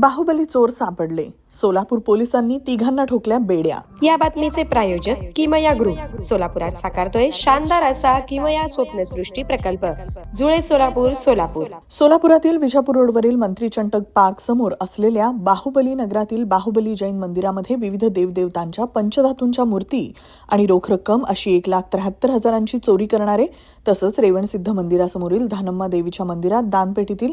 बाहुबली चोर सापडले. सोलापूर पोलिसांनी तिघांना ठोकल्या बेड्या. या बातमीचे प्रायोजक किमया ग्रुप. सोलापुरात साकारतोय शानदार असा किमया स्वप्नसृष्टी प्रकल्प. जुळे सोलापूर सोलापूर. सोलापुरातील विजापूर रोडवरील मंत्री चंटक पार्क समोर असलेल्या बाहुबली नगरातील बाहुबली जैन मंदिरामध्ये विविध देवदेवतांच्या पंचधातूंच्या मूर्ती आणि रोख रक्कम अशी एक लाख त्र्याहत्तर हजारांची चोरी करणारे तसंच रेवणसिद्ध मंदिरासमोरील धानम्मा देवीच्या मंदिरात दानपेटीतील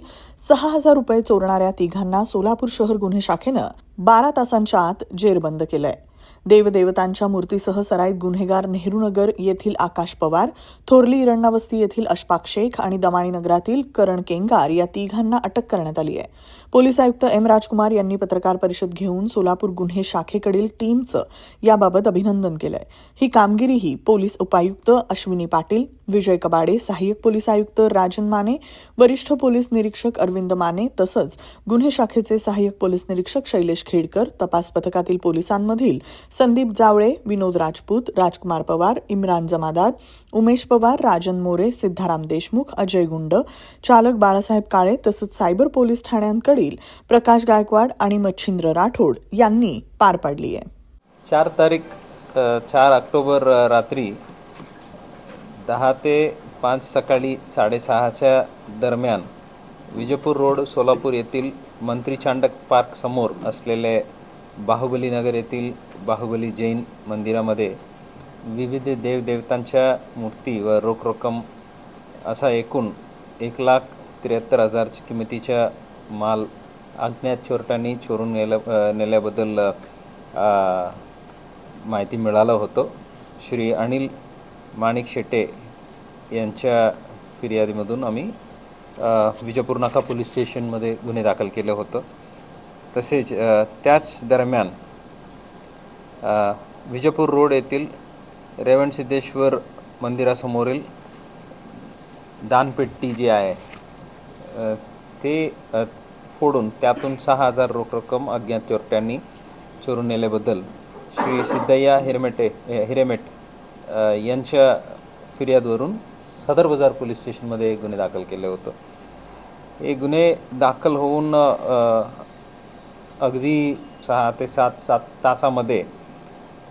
सहा हजार रुपये चोरणाऱ्या तिघांना सोलापूर शहर गुन्हे शाखेनं बारा तासांच्या आत जेरबंद केलंय. देवदेवतांच्या मूर्तीसह सराईत गुन्हेगार नेहरूनगर येथील आकाश पवार थोरली इरण्णावस्ती येथील अशफाक शेख आणि दमाणी नगरातील करण केंगार या तिघांना अटक करण्यात आली आहे. पोलीस आयुक्त एम राजकुमार यांनी पत्रकार परिषद घेऊन सोलापूर गुन्हे शाखेकडील टीमचं याबाबत अभिनंदन केलंय. ही कामगिरी ही पोलीस उपायुक्त अश्विनी पाटील विजय कबाडे सहाय्यक पोलीस आयुक्त राजन माने वरिष्ठ पोलीस निरीक्षक अरविंद माने तसंच गुन्हे शाखेचे सहाय्यक पोलीस निरीक्षक शैलेश खेडकर तपास पथकातील पोलिसांमधील संदीप जावळे विनोद राजपूत राजकुमार पवार इम्रान जमादार उमेश पवार राजन मोरे सिद्धाराम देशमुख अजय गुंड चालक बाळासाहेब काळे तसंच सायबर पोलीस ठाण्यांकडील प्रकाश गायकवाड आणि मच्छिंद्र राठोड यांनी पार पाडली आहे. चार तारीख चार ऑक्टोबर रात्री दहा ते पाच सकाळी साडेसहाच्या दरम्यान विजयपूर रोड सोलापूर येथील मंत्री चांडक असलेले बाहुबली नगर येथील बाहुबली जैन मंदिरामध्ये विविध देवदेवतांच्या मूर्ती व रोख रक्कम असा एकूण एक लाख त्र्याहत्तर हजारच्या किमतीच्या माल अज्ञात चोरट्यांनी चोरून नेल्या नेल्याबद्दल माहिती मिळालं होतं. श्री अनिल माणिक शेटे यांच्या फिर्यादीमधून आम्ही अ, विजयपूर नाका पोलीस स्टेशनमध्ये गुन्हे दाखल केलं होतं. तसेच त्याच दरम्यान विजयपूर रोड येथील रेवणसिद्धेश्वर मंदिरासमोरील दानपेट्टी जी आहे ते फोडून त्यातून सहा हजार रोख रक्कम अज्ञात चोरट्यांनी चोरून नेल्याबद्दल श्री सिद्धय्या हिरमेटे हे- हिरेमेट यांच्या फिर्यादवरून सदर बाजार पोलीस स्टेशनमध्ये गुन्हे दाखल केले होतं. हे गुन्हे दाखल होऊन अगदी सहा ते सात सात तासामध्ये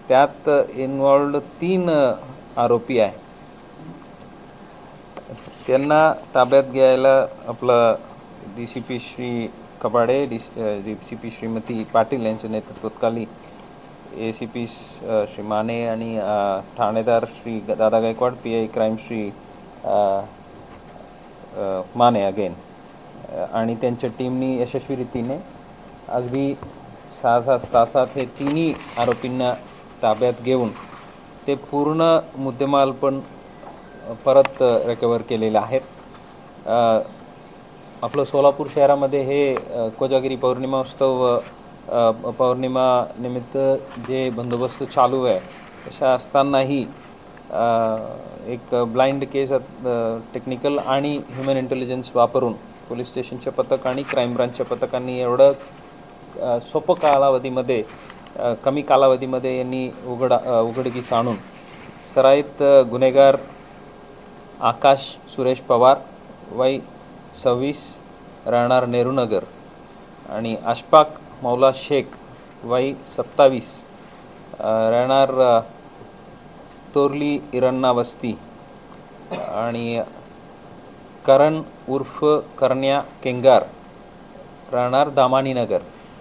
त्यात इन्वॉल्ड तीन आरोपी आहे. त्यांना ताब्यात घ्यायला आपलं D C P Shri Kabade D D C P Shrimati Patil यांच्या नेतृत्वाखाली A C P Shri Mane आणि ठाणेदार Shri Dada Gaikwad P I crime Shri Mane again आणि त्यांच्या टीमनी यशस्वी रीतीने अगदी सहा सात तासात हे तिन्ही आरोपींना ताब्यात घेऊन ते पूर्ण मुद्देमाल पण परत रिकवर केलेले आहेत. आपलं सोलापूर शहरामध्ये हे कोजागिरी पौर्णिमा उत्सव पौर्णिमा निमित्त जे बंदोबस्त चालू आहे अशा असतानाही एक ब्लाइंड केस टेक्निकल आणि ह्युमन इंटेलिजन्स वापरून पोलीस स्टेशनचे पथक आणि क्राईम ब्रांचच्या पथकांनी एवढं सोपं कालावधीमध्ये कमी कालावधीमध्ये यांनी उघडा उघडकीस आणून सराईत गुन्हेगार आकाश सुरेश पवार वय सव्वीस राहणार नेहरूनगर आणि अशफाक मौला शेख वय सत्तावीस राहणार तोरली इरण्णा वस्ती आणि करण उर्फ करण्या केंगार राहणार दामानीनगर.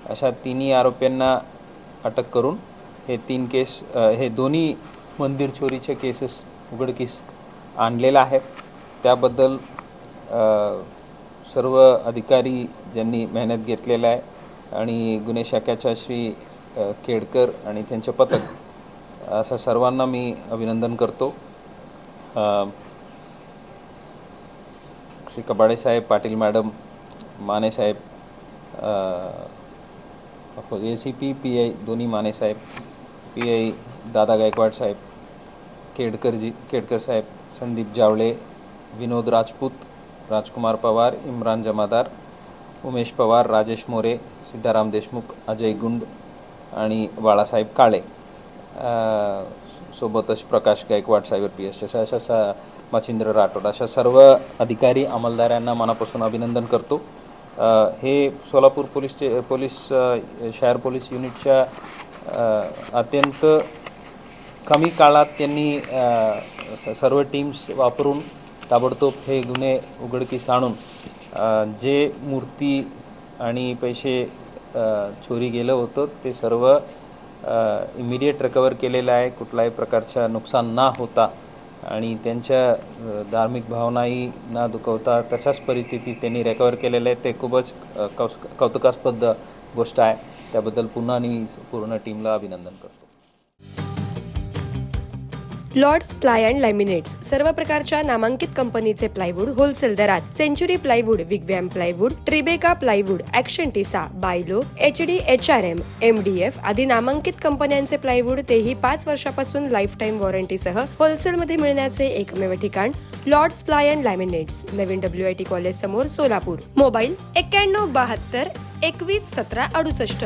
अशा तिन्ही आरोपींना अटक करून हे तीन केस हे दोन्ही मंदिर चोरीचे केसेस उघडकीस आणलेलं आहे त्याबद्दल सर्व अधिकारी ज्यांनी मेहनत घेतलेला आहे आणि गुन्हे शाखेच्या श्री केडकर आणि त्यांचे पथक असं सर्वांना मी अभिनंदन करतो. श्री कबाडेसाहेब Patil madam Mane Saheb A C P P I दोन्ही माने साहेब पी आय दादा गायकवाड साहेब केडकरजी केडकर साहेब संदीप जावळे विनोद राजपूत राजकुमार पवार इम्रान जमादार उमेश पवार राजेश मोरे सिद्धाराम देशमुख अजय गुंड आणि बाळासाहेब काळे सोबतच प्रकाश गायकवाड साहेब पी एस अशा अशा सा मच्छिंद्र राठोड अशा सर्व अधिकारी अंमलदारांना मनापासून अभिनंदन करतो हे सोलापूर पोलीसचे पोलीस शहर पोलीस युनिटच्या अत्यंत कमी काळात त्यांनी स- सर्व टीम्स वापरून ताबडतोब हे गुन्हे उघडकीस आणून जे मूर्ती आणि पैसे चोरी गेलं होतं ते सर्व इमिडिएट रिकवर केलेलं आहे. कुठल्याही प्रकारच्या नुकसान ना होता आणि त्यांच्या धार्मिक भावनाही ना दुखवता तशाच परिस्थितीत त्यांनी रेकवर केलेलं आहे. ते खूपच कौस कौतुकास्पद गोष्ट आहे. त्याबद्दल पुन्हा आणि पूर्ण टीमला अभिनंदन करतो. लॉर्ड्स प्लाय अँड लॅमिनेट्स सर्व प्रकारच्या नामांकित कंपनीचे प्लायवूड होलसेल दरात. Century plywood wigwam plywood Tribeca plywood action Tesa बायलो H D H R M M D F आदी नामांकित कंपन्यांचे प्लायवूड तेही पाच वर्षापासून लाईफ टाईम वॉरंटीसह होलसेलमध्ये मिळण्याचे एकमेव ठिकाण लॉर्ड्स प्लाय अँड लॅमिनेट्स नवीन डब्ल्यू आय टी कॉलेज समोर सोलापूर. मोबाईल एक्क्याण्णव बहात्तर एकवीस सतरा अडुसष्ट.